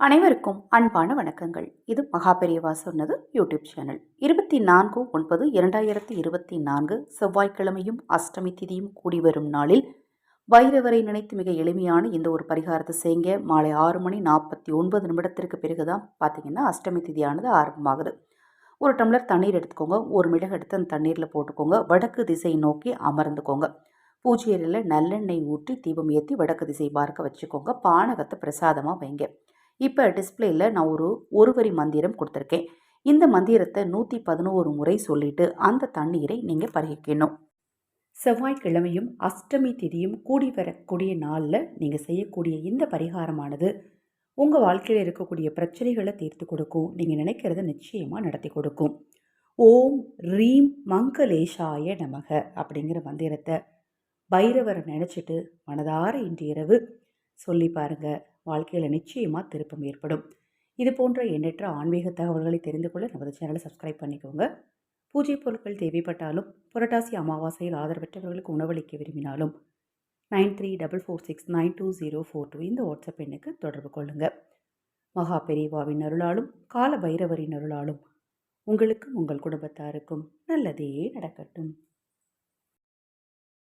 அனைவருக்கும் அன்பான வணக்கங்கள். இது மகாபெரியவா சொன்னது யூடியூப் சேனல். இருபத்தி நான்கு ஒன்பது இரண்டாயிரத்தி இருபத்தி நான்கு செவ்வாய்க்கிழமையும் அஷ்டமி திதியும் கூடி வரும் நாளில் வைரவரை நினைத்து மிக எளிமையான இந்த ஒரு பரிகாரத்தை செய்யுங்க. மாலை ஆறு மணி நாற்பத்தி ஒன்பது நிமிடத்திற்கு பிறகு தான் பார்த்தீங்கன்னா அஷ்டமி திதியானது ஆரம்பமாகுது. ஒரு டம்ளர் தண்ணீர் எடுத்துக்கோங்க. ஒரு மிளகு எடுத்து அந்த தண்ணீரில் போட்டுக்கோங்க. வடக்கு திசை நோக்கி அமர்ந்துக்கோங்க. பூஜை நல்லெண்ணெய் ஊற்றி தீபம் ஏற்றி வடக்கு திசை பார்க்க வச்சுக்கோங்க. பானகத்தை பிரசாதமாக வைங்க. இப்போ டிஸ்பிளேயில் நான் ஒரு ஒரு வரி மந்திரம் கொடுத்துருக்கேன். இந்த மந்திரத்தை நூற்றி பதினோரு முறை சொல்லிட்டு அந்த தண்ணீரை நீங்கள் பருகிக்கணும். செவ்வாய்க்கிழமையும் அஷ்டமி திதியும் கூடி வரக்கூடிய நாளில் நீங்கள் செய்யக்கூடிய இந்த பரிகாரமானது உங்கள் வாழ்க்கையில் இருக்கக்கூடிய பிரச்சனைகளை தீர்த்து கொடுக்கும். நீங்கள் நினைக்கிறத நிச்சயமாக நடத்தி கொடுக்கும். ஓம் ரீம் மங்களேஷாய நமக அப்படிங்கிற மந்திரத்தை பைரவரை நினச்சிட்டு மனதார இன்று இரவு சொல்லி பாருங்கள் வாழ்க்கையில் நிச்சயமாக திருப்பம் ஏற்படும். இது போன்ற எண்ணற்ற ஆன்மீக தகவல்களை தெரிந்து கொள்ள நமது சேனலை சப்ஸ்கிரைப் பண்ணிக்கோங்க. பூஜை பொருட்கள் தேவைப்பட்டாலும் புரட்டாசி அமாவாசையில் ஆதரவற்றவர்களுக்கு உணவளிக்க விரும்பினாலும் nine three double four six nine two zero four two இந்த வாட்ஸ்அப் எண்ணுக்கு தொடர்பு கொள்ளுங்கள் மகா பெரியவாவின் அருளாலும் கால பைரவரின் அருளாலும் உங்களுக்கும் உங்கள் குடும்பத்தாருக்கும் நல்லதே நடக்கட்டும்.